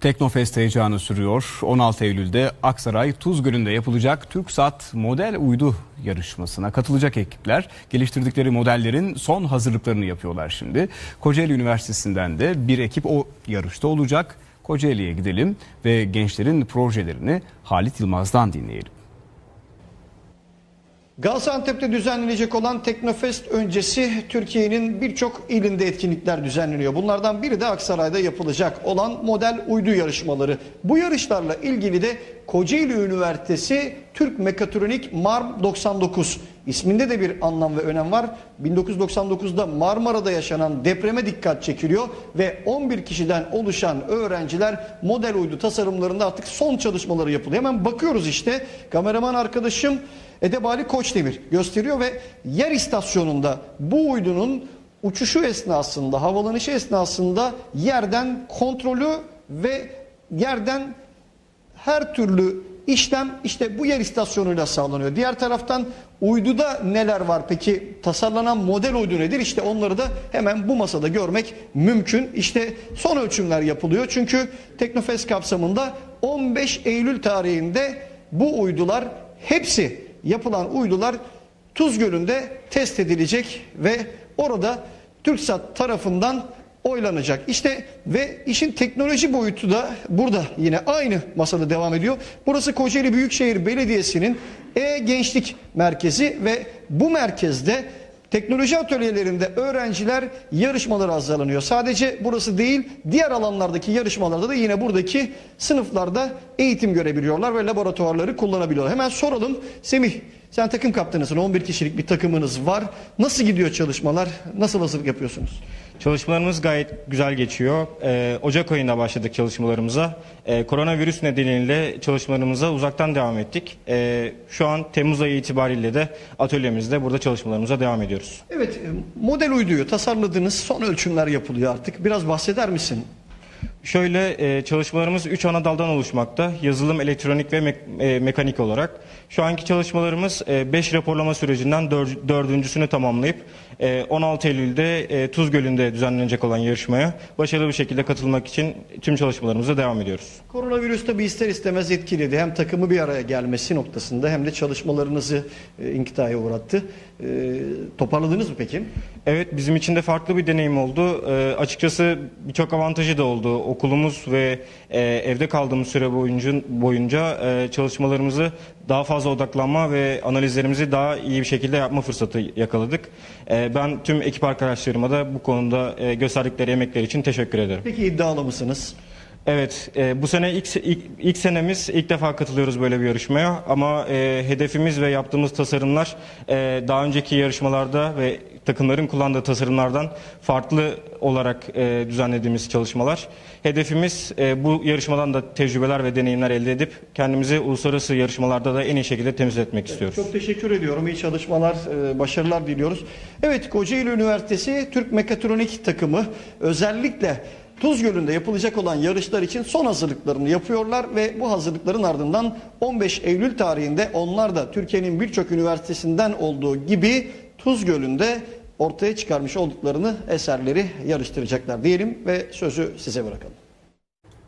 Teknofest heyecanı sürüyor. 16 Eylül'de Aksaray Tuz Gölü'nde yapılacak TürkSat model uydu yarışmasına katılacak ekipler geliştirdikleri modellerin son hazırlıklarını yapıyorlar şimdi. Kocaeli Üniversitesi'nden de bir ekip o yarışta olacak. Kocaeli'ye gidelim ve gençlerin projelerini Halit Yılmaz'dan dinleyelim. Gaziantep'te düzenlenecek olan Teknofest öncesi Türkiye'nin birçok ilinde etkinlikler düzenleniyor. Bunlardan biri de Aksaray'da yapılacak olan model uydu yarışmaları. Bu yarışlarla ilgili de Kocaeli Üniversitesi Türk Mekatronik MARM 99 isminde de bir anlam ve önem var. 1999'da Marmara'da yaşanan depreme dikkat çekiliyor ve 11 kişiden oluşan öğrenciler model uydu tasarımlarında artık son çalışmaları yapılıyor. Hemen bakıyoruz işte kameraman arkadaşım Edebali Koçdemir gösteriyor ve yer istasyonunda bu uydunun uçuşu esnasında, havalanışı esnasında yerden kontrolü ve yerden her türlü işlem işte bu yer istasyonuyla sağlanıyor. Diğer taraftan uyduda neler var peki? Tasarlanan model uydu nedir? İşte onları da hemen bu masada görmek mümkün. İşte son ölçümler yapılıyor. Çünkü Teknofest kapsamında 15 Eylül tarihinde bu uydular hepsi yapılan uydular Tuz Gölü'nde test edilecek ve orada TürkSat tarafından oylanacak. İşte ve işin teknoloji boyutu da burada yine aynı masada devam ediyor. Burası Kocaeli Büyükşehir Belediyesi'nin E-Gençlik Merkezi ve bu merkezde Teknoloji atölyelerinde öğrenciler yarışmalara hazırlanıyor. Sadece burası değil, diğer alanlardaki yarışmalarda da yine buradaki sınıflarda eğitim görebiliyorlar ve laboratuvarları kullanabiliyorlar. Hemen soralım. Semih, sen takım kaptanısın. 11 kişilik bir takımınız var. Nasıl gidiyor çalışmalar? Nasıl hazırlık yapıyorsunuz? Çalışmalarımız gayet güzel geçiyor. Ee, Ocak ayında başladık çalışmalarımıza. Ee, koronavirüs nedeniyle çalışmalarımıza uzaktan devam ettik. Ee, şu an Temmuz ayı itibariyle de atölyemizde burada çalışmalarımıza devam ediyoruz. Evet, e, model uyduyu tasarladığınız son ölçümler yapılıyor artık. Biraz bahseder misin? Şöyle e, çalışmalarımız 3 ana daldan oluşmakta. Yazılım, elektronik ve me- e, mekanik olarak. Şu anki çalışmalarımız 5 raporlama sürecinden dör- dördüncüsünü tamamlayıp e, 16 Eylül'de e, Tuz Gölü'nde düzenlenecek olan yarışmaya başarılı bir şekilde katılmak için tüm çalışmalarımıza devam ediyoruz. Koronavirüs tabi ister istemez etkiledi. Hem takımı bir araya gelmesi noktasında hem de çalışmalarınızı e, inkitaya uğrattı. E, toparladınız mı peki? Evet bizim için de farklı bir deneyim oldu. Açıkçası birçok avantajı da oldu. Okulumuz ve e, evde kaldığımız süre boyunca, boyunca e, çalışmalarımızı daha fazla odaklanma ve analizlerimizi daha iyi bir şekilde yapma fırsatı yakaladık. E, ben tüm ekip arkadaşlarıma da bu konuda e, gösterdikleri emekler için teşekkür ederim. Peki iddialı mısınız? Evet, e, bu sene ilk, ilk, ilk senemiz ilk defa katılıyoruz böyle bir yarışmaya ama e, hedefimiz ve yaptığımız tasarımlar e, daha önceki yarışmalarda ve takımların kullandığı tasarımlardan farklı olarak e, düzenlediğimiz çalışmalar. Hedefimiz e, bu yarışmadan da tecrübeler ve deneyimler elde edip kendimizi uluslararası yarışmalarda da en iyi şekilde temsil etmek istiyoruz. Çok teşekkür ediyorum. İyi çalışmalar, e, başarılar diliyoruz. Evet, Kocaeli Üniversitesi Türk Mekatronik takımı özellikle Tuz Gölü'nde yapılacak olan yarışlar için son hazırlıklarını yapıyorlar ve bu hazırlıkların ardından 15 Eylül tarihinde onlar da Türkiye'nin birçok üniversitesinden olduğu gibi Tuz Gölü'nde ortaya çıkarmış olduklarını eserleri yarıştıracaklar diyelim ve sözü size bırakalım.